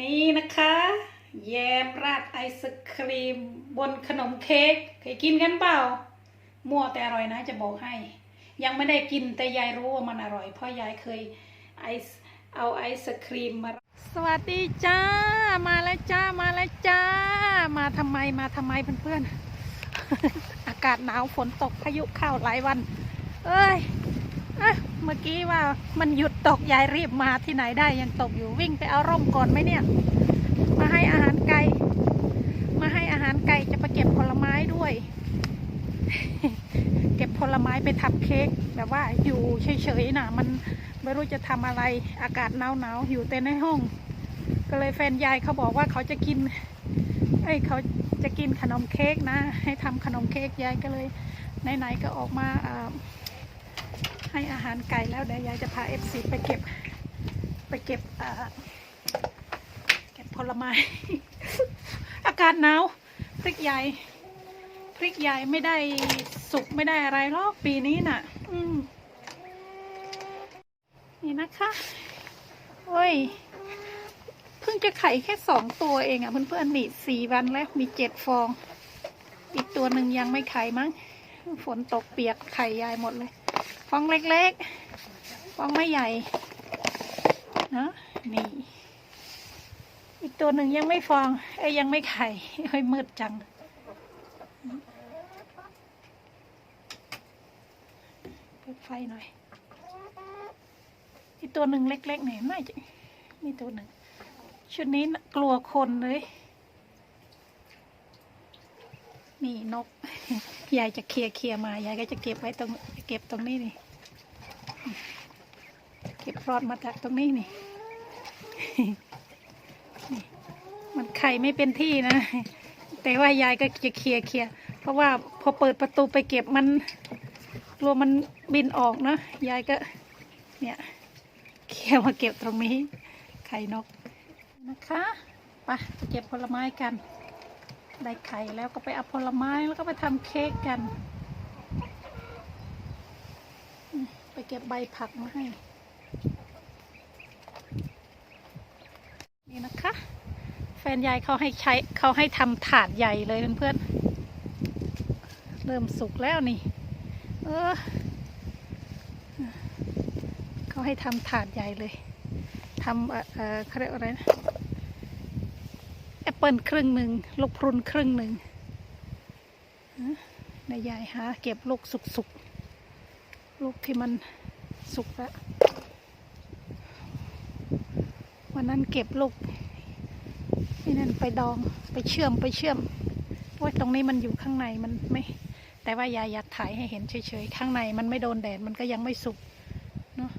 นี่นะคะแยมราดไอศครีม บนขนมเค้กเคยกินกันเปล่ามั่วแต่อร่อยนะจะบอกให้ ยังไม่ได้กินแต่ยายรู้ว่ามันอร่อย เพราะยายเคยไอเอาไอศครีมมา สวัสดีจ้า มาแล้วจ้ามาแล้วจ้า มาทำไมมาทำไมเพื่อนๆอากาศหนาวฝนตกพายุเข้าหลายวัน เอ้ย เอ้ยเมื่อกี้ว่ามันหยุดตกยายรีบมาที่ไหนได้ยังตกอยู่วิ่งไปเอาร่มก่อนไหมเนี่ย มาให้อาหารไก่มาให้อาหารไก่จะไปเก็บผลไม้ด้วย เก็บผลไม้ไปทำเค้กแบบว่าอยู่เฉยๆนะมันไม่รู้จะทำอะไรอากาศหนาวๆอยู่แต่ในห้อง ก็เลยแฟนยายเขาบอกว่าเขาจะกินเอ้ยเขาจะกินขนมเค้กนะ ให้ทำขนมเค้กยายก็เลยไหนๆก็ออกมาอ่า ให้อาหารไก่แล้วเดี๋ยวยายจะพาเอฟซีไปเก็บ ไปเก็บเอ่อเก็บผลไม้ อากาศหนาวพริกใหญ่พริกใหญ่ไม่ได้สุกไม่ได้อะไรหรอกปีนี้น่ะ อืมนี่นะคะโอ้ยเพิ่งจะไข่แค่สองตัวเองอะเพื่อนๆนี่สี่วันแล้วมีเจ็ดฟอง อีกตัวหนึ่งยังไม่ไข่มั้ง ฝนตกเปียกไข่ยายหมดเลย องเล็กๆฟองไม่ใหญ่นะนี่อีกตัวหนึ่งยังไม่ฟองเอ้ยยังไม่ไข่เฮ้ยมืดจังเปิดไฟหน่อยอีกตัวหนึ่งเล็กๆเนี่ยน่จะมีตัวหนึ่งชุดนี้กลัวคนเลยนี่นกยายจะเคลียร์เคลียร์มายายก็จะเก็บไว้ตรงเก็บตรงนี้นี่ เก็บรอดมาจากตรงนี้นี่ มันไข่ไม่เป็นที่นะ แต่ว่ายายก็จะเคลียร์เคลียร์เพราะว่าพอเปิดประตูไปเก็บมันกลัวมันบินออกนะยายก็ เนี่ยเคลียร์มาเก็บตรงนี้ ไข่นกนะคะไปเก็บผลไม้กัน ได้ไข่แล้วก็ไปเอาผลไม้แล้วก็ไปทำเค้กกัน ไปเก็บใบผักมาให้ นี่นะคะ แฟนยายเขาให้ใช้เขาให้ทำถาดใหญ่เลยเพื่อนๆ เริ่มสุกแล้วนี่ เออเขาให้ทำถาดใหญ่เลยทำเอ่อเอ่อเขาเรียกอะไรนะแอปเปิลครึ่งหนึ่งลูกพรุนครึ่งหนึ่งนายยายหาเก็บลูกสุกๆ ลูกที่มันสุกแล้ววันนั้นเก็บลูก นี่นั่นไปดองไปเชื่อมไปเชื่อมว่าตรงนี้มันอยู่ข้างในมันไม่ แต่ว่ายายอยากถ่ายให้เห็นเฉยๆข้างในมันไม่โดนแดดมันก็ยังไม่สุกเนาะ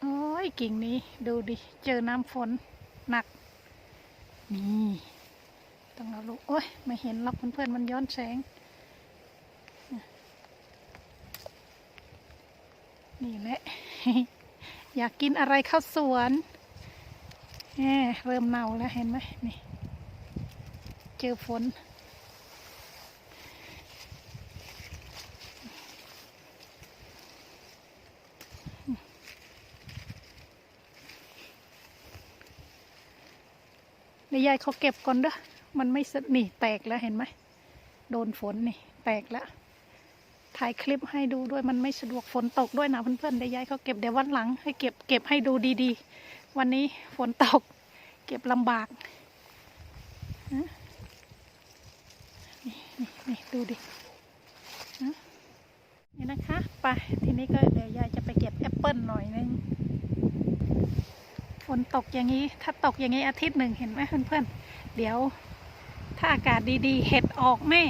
โอ้ยกิ่งนี้ดูดิเจอน้ำฝนหนักนี่ต้องเอาลูกโอ้ยไม่เห็นหรอกเพื่อนๆมันย้อนแสงนี่แหละ อยากกินอะไรข้าวสวนแหมเริ่มเน่าแล้วเห็นไหมนี่ อฝนเดี๋ยวยายเขาเก็บก่อนเด้อ มันไม่สนี่แตกแล้วเห็นไหม โดนฝนนี่แตกแล้ว ถ่ายคลิปให้ดูด้วยมันไม่สะดวกฝนตกด้วยนะเพื่อนๆเดี๋ยวยายเขาเก็บเดี๋ยววันหลัง ให้เก็บเก็บให้ดูดีๆ วันนี้ฝนตก เก็บลำบากนะ นี่นี่ดูดินะนี่นะคะไปทีนี้ก็เดี๋ยวยายจะไปเก็บแอปเปิลหน่อยนึงฝนตกอย่างนี้ ถ้าตกอย่างนี้อาทิตย์หนึ่งเห็นไหมเพื่อนๆ เดี๋ยว ถ้าอากาศดีๆ เห็ดออกแม่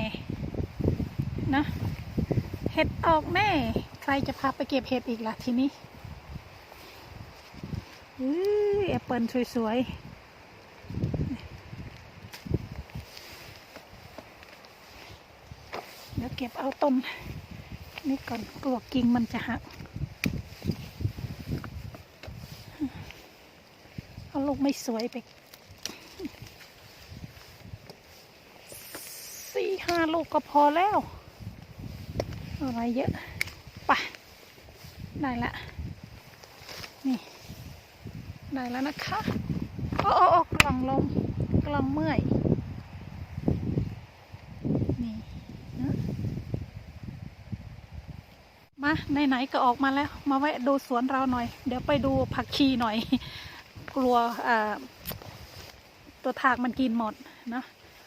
นะเห็ดออกแม่ ใครจะพาไปเก็บเห็ดอีกล่ะทีนี้อื้อแอปเปิลสวยๆ เดี๋ยวเก็บเอาต้นนี่ก่อนกลัวกิ่งมันจะหัก เอาลูกไม่สวยไปสี่ห้าลูกก็พอแล้ว อะไรเยอะไปะได้ละ นี่ ได้แล้วนะคะ โอ้โอ้โอ้ล่องลมกล่องเมื่อย นี่นะ มาไหนๆก็ออกมาแล้ว มาแวะดูสวนเราหน่อย เดี๋ยวไปดูผักชีหน่อย กลัวตัวถากมันกินหมดนะ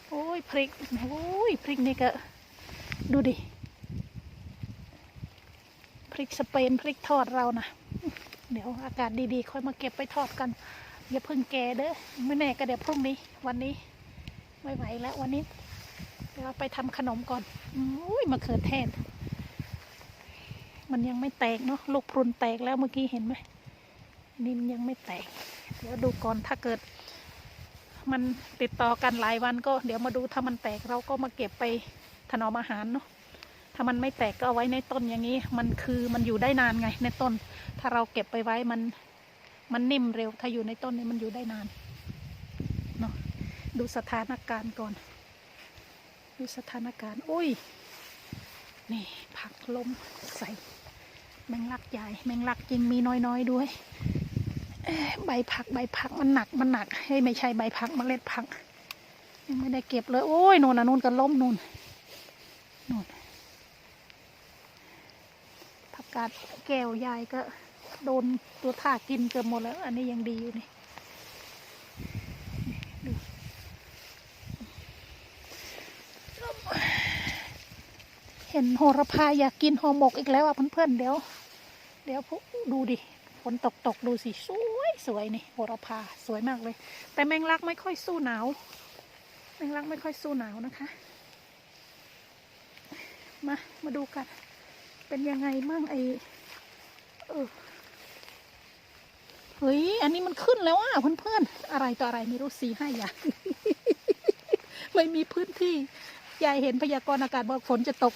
โอ้ยพริกโอ้ยพริกนี่ก็ดูดิพริกสเปนพริกทอดเรานะเดี๋ยวอากาศดีๆ ค่อยมาเก็บไปทอดกัน อย่าเพิ่งแกเด้อไม่แน่ก็เดี๋ยวพรุ่งนี้ วันนี้ไม่ไหวแล้ววันนี้เราไปทำขนมก่อนอุ้ยมะเขือเทศ มันยังไม่แตกเนาะลูกพรุนแตกแล้วเมื่อกี้เห็นไหมนินยังไม่แตก เดี๋ยวดูก่อนถ้าเกิด มันติดต่อกันหลายวันก็เดี๋ยวมาดูถ้ามันแตกเราก็มาเก็บไปถนอมอาหารเนาะถ้ามันไม่แตกก็เอาไว้ในต้นอย่างนี้ มันคือมันอยู่ได้นานไง ในต้น ถ้าเราเก็บไปไว้มันมันนิ่มเร็วถ้าอยู่ในต้นนี้มันอยู่ได้นานเนาะดูสถานการณ์ก่อน ดูสถานการณ์ อุ้ย นี่ผักลมใส่ แมงลักใหญ่ แมงลักจริงมีน้อยๆด้วย ใบผักใบผักมันหนักมันหนักเฮ้ยไม่ใช่ใบผักเมล็ดผัก ยังไม่ได้เก็บเลย โอ้ยนู่นน่ะนู่นก็ล้มนู่นนู่นผักกาดแก้วยายก็โดนตัวท่ากินเกือบหมดแล้ว อันนี้ยังดีอยู่นี่เห็นโหระพาอยากกินห่อหมกอีกแล้วอะเพื่อนๆเดี๋ยว เดี๋ยวพวกดูดิฝนตกตกดูสิสวยสวยนี่โหระพาสวยมากเลย แต่แมงลักไม่ค่อยสู้หนาวแมงลักไม่ค่อยสู้หนาวนะคะ มามาดูกัน เป็นยังไงมั่งไอเออเฮ้ยอันนี้มันขึ้นแล้วอะเพื่อนๆอะไรต่ออะไรไม่รู้สีให้อย่างไม่มีพื้นที่ ยายเห็นพยากรณ์อากาศบอกฝนจะตก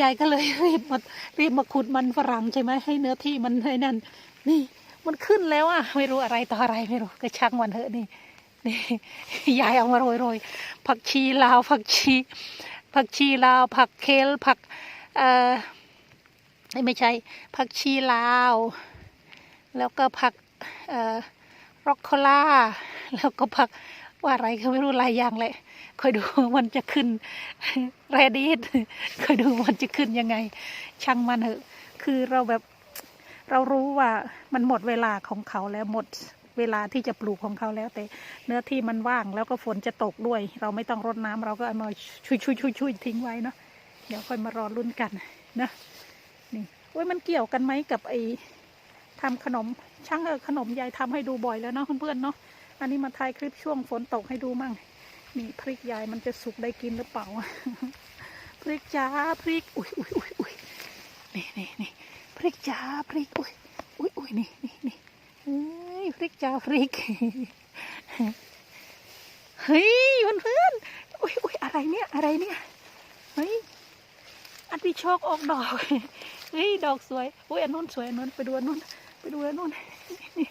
ยายก็เลยรีบมารีบมาขุดมันฝรั่งใช่ไหมให้เนื้อที่มันให้นั่น นี่มันขึ้นแล้วอะไม่รู้อะไรต่ออะไรไม่รู้ก็ช่างมันเถอะนี่นี่ยายเอามาโรยโรยผักชีลาวผักชีผักชีลาว ผักเคลผักเอ่อไม่ใช่ ผักชีลาว แล้วก็ผักเอ่อร็อกโคล่าแล้วก็ผัก ว่าอะไรก็ไม่รู้หลายอย่างเลยคอยดูมันจะขึ้นแรดีดคอยดูมันจะขึ้นยังไง ช่างมันเถอะ คือเราแบบเรารู้ว่ามันหมดเวลาของเขาแล้วหมดเวลาที่จะปลูกของเขาแล้วแต่เนื้อที่มันว่างแล้วก็ฝนจะตกด้วย เราไม่ต้องรดน้ำเราก็เอามาชุยชุยชุยชุยทิ้งไว้เนาะเดี๋ยวค่อยมารอลุ้นกันนะนี่โอ้ยมันเกี่ยวกันไหมกับไอ้ทำขนมช่างเออขนมยายทำให้ดูบ่อยแล้วเนาะเพื่อนๆเนาะ อันนี้มาถ่ายคลิปช่วงฝนตกให้ดูมั่ง นี่พริกยายมันจะสุกได้กินหรือเปล่า พริกจ้าพริก อุ้ยอุ้ยอุ้ยอุ้ยนี่นี่นี่พริกจ้าพริก อุ้ยอุ้ยอุ้ยนี่นี่นี่เฮ้ยพริกจ้าพริก เฮ้ยเพื่อนเพื่อนๆอุ้ยอุ้ยอะไรเนี่ยอะไรเนี่ย เฮ้ย อันที่โชคออกดอก เฮ้ยดอกสวย อุ้ยอันนู้นสวยอันนู้นไปดูอันนู้นไปดูอันนู้นนี่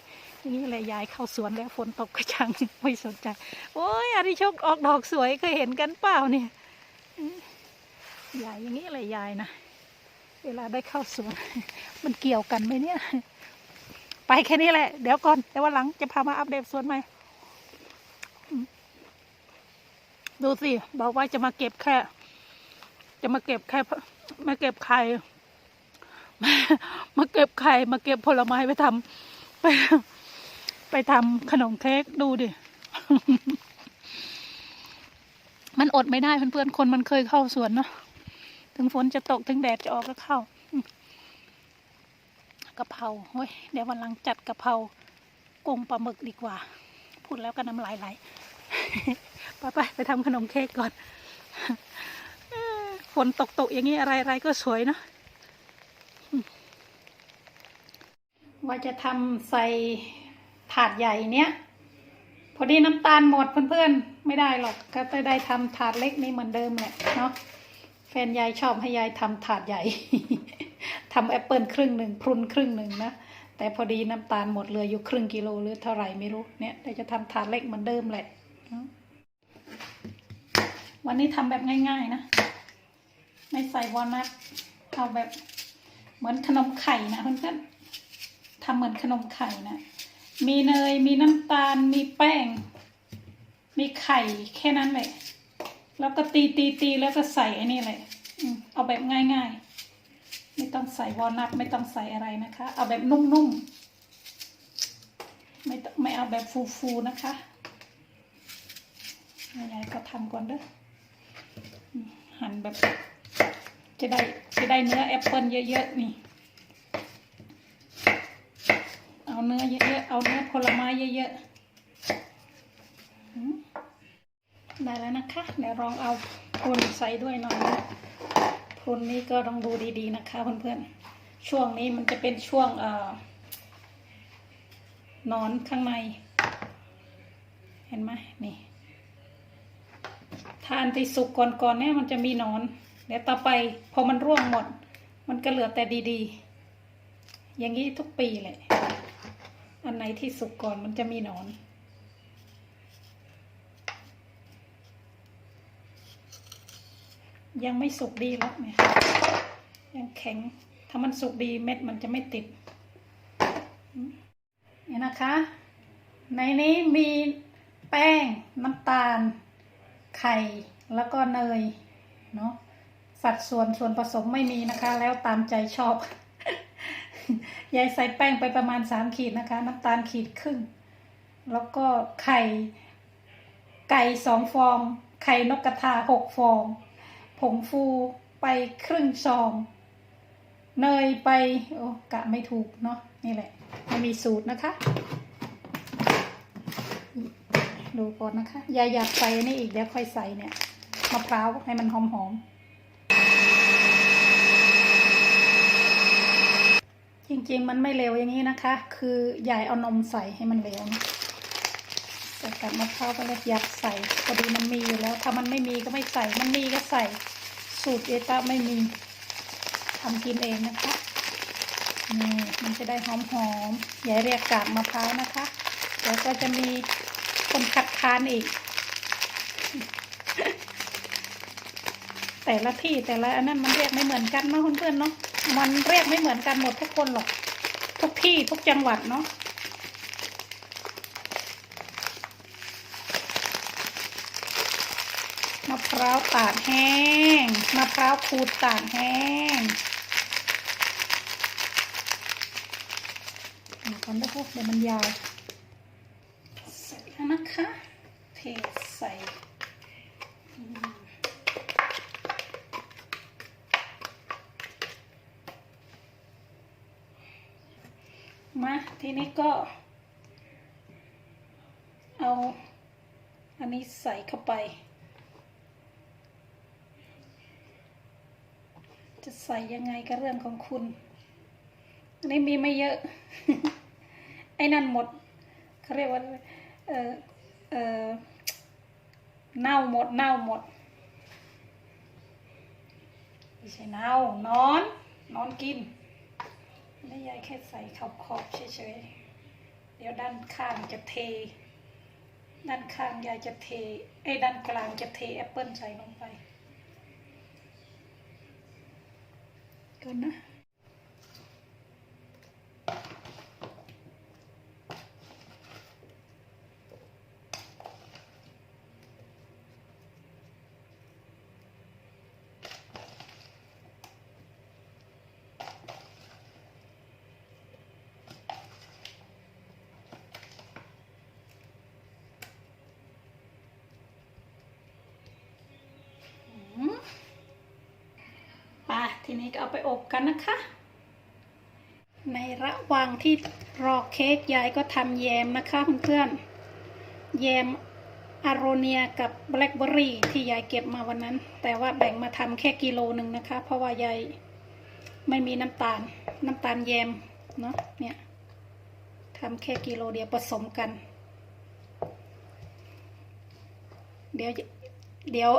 นี้แหละยายเข้าสวนแล้วฝนตกก็ช่างไม่สนใจ โอ้ยอริโชคออกดอกสวยเคยเห็นกันเปล่าเนี่ยยายอย่างนี้เลยยายนะ เวลาได้เข้าสวน มันเกี่ยวกันไหมเนี่ย ไปแค่นี้แหละ เดี๋ยวก่อนเดี๋ยววันหลังจะพามาอัปเดตสวนใหม่อืมดูสิ บอกว่าจะมาเก็บแค่ จะมาเก็บแค่มาเก็บไข่มาเก็บไข่มาเก็บผลไม้ไปทำไป ไปทำขนมเค้กดูดิ มันอดไม่ได้เพื่อนๆคนมันเคยเข้าสวนเนาะ ถึงฝนจะตกถึงแดดจะออกก็เข้ากะเพราเฮ้ยเดี๋ยววันหลังจัดกะเพรากุ้งปลาหมึกดีกว่า พูดแล้วก็น้ำลายไหลไปไปไปทำขนมเค้กก่อนฝนตกตกๆอย่างนี้อะไรๆก็สวยเนาะว่าจะทำใส่ ถาดใหญ่เนี้ยพอดีน้ำตาลหมดเพื่อนๆ ไม่ได้หรอกก็จะได้ทำถาดเล็กนี้เหมือนเดิมแหละเนาะแฟนยายชอบให้ยายทำถาดใหญ่ทำแอปเปิลครึ่งหนึ่งพรุนครึ่งหนึ่งนะแต่พอดีน้ำตาลหมดเหลยอยู่ครึ่งกิโลหรือเท่าไหร่ไม่รู้เนี่ยเดี๋ยวจะทำถาดเล็กเหมือนเดิมแหละเนาะวันนี้ทำแบบง่าย ๆ นะ ไม่ใส่วอลนัทเอาแบบเหมือนขนมไข่นะเพื่อนๆทำเหมือนขนมไข่นะ มีเนย มีน้ำตาล มีแป้ง มีไข่แค่นั้นแหละ แล้วก็ตีตีตีแล้วก็ใส่ไอ้นี่เลยอเอาแบบง่ายๆ ไม่ต้องใส่วอลนัทไม่ต้องใส่อะไรนะคะ เอาแบบนุ่มๆ ไม่ไม่เอาแบบฟูๆนะคะยายก็ทำก่อนเด้อหั่นแบบจะได้จะได้เนื้อแอปเปิลเยอะๆนี่ เอาเนื้อเยอะๆ เอาเนื้อผลไม้เยอะๆ ได้แล้วนะคะ เดี๋ยวลองเอาพุนใส่ด้วยหน่อยนะพุนนี้ก็ต้องดูดีๆนะคะเพื่อนๆ ช่วงนี้มันจะเป็นช่วงเอ่อนอนข้างใน เห็นไหมนี่ ทานที่สุกก่อนๆเนี่ยมันจะมีนอน เดี๋ยวต่อไปพอมันร่วงหมด มันก็เหลือแต่ดีๆ อย่างนี้ทุกปีเลย อันไหนที่สุกก่อนมันจะมีหนอน ยังไม่สุกดีแล้วเนี่ยยังแข็ง ถ้ามันสุกดีเม็ดมันจะไม่ติดเนี่ยนะคะ ในนี้มีแป้งน้ำตาล ไข่แล้วก็เนยเนาะสัดส่วนส่วนผสมไม่มีนะคะ แล้วตามใจชอบ ยายใส่แป้งไปประมาณสามขีดนะคะ น้ำตาลขีดครึ่ง แล้วก็ไข่ ไก่สองฟอง ไข่นกกระทาหกฟอง ผงฟูไปครึ่งซอง เนยไป โอ้กะไม่ถูกเนาะนี่แหละมันมีสูตรนะคะ ดูก่อนนะคะ ยายอยากใส่นี่อีกเดี๋ยวค่อยใส่เนี่ยมะพร้าวให้มันหอมหอมๆ ริง ๆ มันไม่เร็วอย่างนี้นะคะ คือยายเอานมใส่ให้มันเร็วใส่กับมะพร้าวไปเลยอยากใส่พอดีมันมีอยู่แล้ว ถ้ามันไม่มีก็ไม่ใส่ มันมีก็ใส่ สูตรเอต้าไม่มีทำกินเองนะคะนี่มันจะได้หอมหอมๆย่าเรียกกากมะพร้าวนะคะเดี๋ยวก็จะมีคนคัดค้านอีก แต่ละที่แต่ละอันนั้นมันเรียกไม่เหมือนกันเนาะเพื่อนๆเนาะมันเรียกไม่เหมือนกันหมดทุกคนหรอก ทุกที่ทุกจังหวัดเนาะมะพร้าวตากแห้งมะพร้าวขูดตากแห้งเดียวก่อนนะพวกเดี๋ยวมันยาวเสร็จแล้วนะคะ เทใส่อืมมาที นี้ก็ เอาอันนี้ใส่เข้าไป จะใส่ยังไงก็เรื่องของคุณ อันนี้มีไม่เยอะ ไอ้นั่นหมดเขาเรียกว่าเออเออเน่าหมดเน่าหมดไม่ใช่เน่านอน นอนกิน นี่ยายแค่ใส่ขอบขอบเฉยๆ เดี๋ยวด้านข้างจะเท ด้านข้างยายจะเท ไอ้ด้านกลางจะเทแอปเปิลใส่ลงไปก่อนนะ อืมไป ทีนี้ก็เอาไปอบกันนะคะ ในระหว่างที่รอเค้กยายก็ทำแยมนะคะเพื่อนๆแยมอาโรเนียกับแบล็คเบอร์รี่ที่ยายเก็บมาวันนั้น แต่ว่าแบ่งมาทำแค่กิโลหนึ่งนะคะ เพราะว่ายายไม่มีน้ำตาลน้ำตาลแยมเนาะเนี่ยทำแค่กิโลเดียวผสมกัน เดี๋ยวเดี๋ยว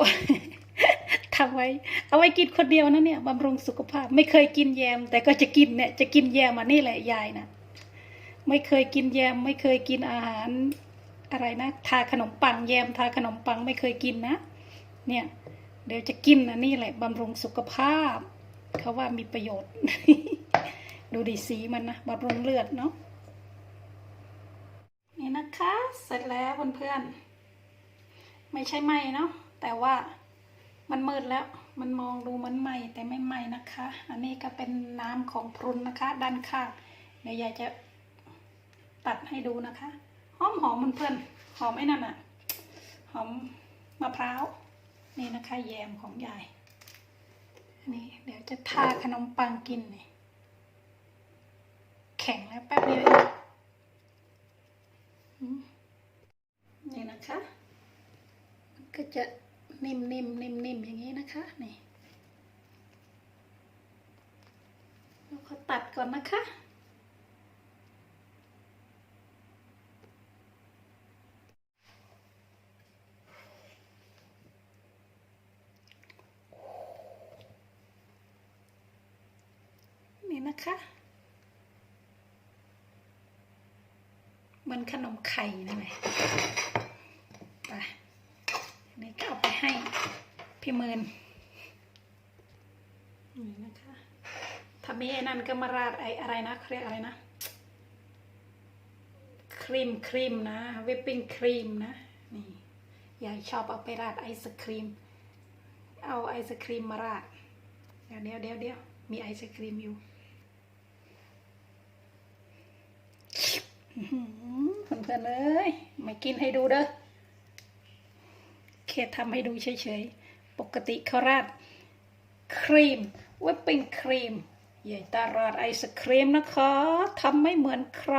ทำไว้ เอาไว้กินคนเดียวนะเนี่ยบำรุงสุขภาพ ไม่เคยกินแยม แต่ก็จะกินเนี่ยจะกินแยมอันนี้แหละยายนะไม่เคยกินแยม ไม่เคยกินอาหารอะไรนะทาขนมปังแยม ทาขนมปังไม่เคยกินนะ เนี่ย เดี๋ยวจะกินอันนี้แหละบำรุงสุขภาพเขาว่ามีประโยชน์ ดูดีสีมันนะบำรุงเลือดเนาะนี่นะคะ เสร็จแล้วเพื่อนๆไม่ใช่ไหมเนาะแต่ว่า มันมืดแล้ว มันมองดูเหมือนไหม่แต่ไม่ไหม่นะคะ อันนี้ก็เป็นน้ำของพรุนนะคะ ด้านข้าง เดี๋ยวยายจะตัดให้ดูนะคะ หอมหอมมันเพื่อนหอมไอ้นั่นอะหอมมะพร้าว นี่นะคะ แยมของยาย นี่ เดี๋ยวจะทาขนมปังกินนี่แข็งแล้วแป๊บเดียวองอืมนี่นะคะ ก็จะ นิ่มๆนิ่มนิ่มนิ่มอย่างนี้นะคะนี่แล้วก็ตัดก่อนนะคะนี่นะคะ เหมือนขนมไข่นั่นแหละไปอันนี่ก็เอาไป ให้พี่เมินนี่นะคะถ้ามีไอ้นั่นก็มาราดไอ้อะไรนะเขาเรียกอะไรนะ ครีมครีมนะวิปปิ้งครีมนะนี่ยายชอบเอาไปราดไอศครีม เอาไอศครีมมาราดเดี๋ยวเดี๋ยวเดี๋ยวเดี๋ยวมีไอศครีมอยู่อื้อหือเพื่อนๆเอ้ยไม่กินให้ดูเด้อ แค่ทำให้ดูเฉยๆ ปกติเขาราดครีมวิปปิ้งครีมใหญ่ตาราดไอศครีมนะคะทำไม่เหมือนใคร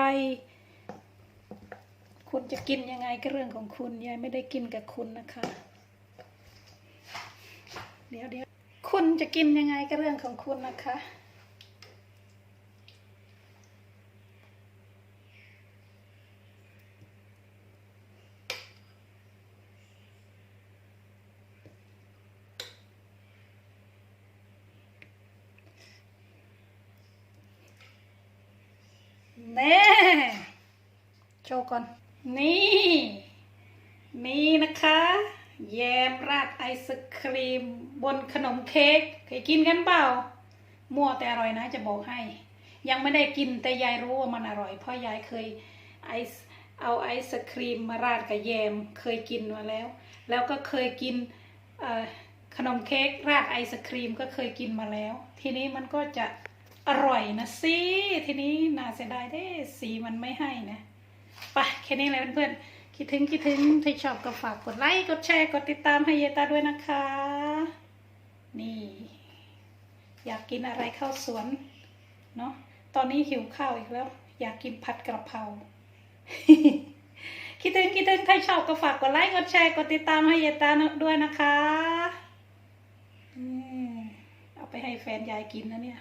คุณจะกินยังไงก็เรื่องของคุณยายไม่ได้กินกับคุณนะคะ เดี๋ยวเดี๋ยวคุณจะกินยังไงก็เรื่องของคุณนะคะ แน่โชว์ก่อน นี่ นี่นะคะ แยมราดไอศครีม บนขนมเค้กเคยกินกันเปล่า มั่วแต่อร่อยนะจะบอกให้ ยังไม่ได้กินแต่ยายรู้ว่ามันอร่อย เพราะยายเคยไอเอาไอศครีมมาราดกับแยมเคยกินมาแล้ว แล้วก็เคยกินขนมเค้กราดไอศครีมก็เคยกินมาแล้ว ทีนี้มันก็จะ อร่อยนะสิทีนี้น่าเสียดายเด้สีมันไม่ให้นะไปแค่นี้เลยเพื่อนๆคิดถึงคิดถึงถ้าชอบก็ฝากกดไลค์กดแชร์กดติดตามให้เยตาด้วยนะคะ นี่ อยากกินอะไรข้าวสวนเนาะตอนนี้หิวข้าวอีกแล้ว อยากกินผัดกระเพราคิดถึงคิดถึงใครชอบก็ฝากกดไลค์กดแชร์กดติดตามให้เยตาด้วยนะคะอเอาไปให้แฟนยายกินนะเนี่ย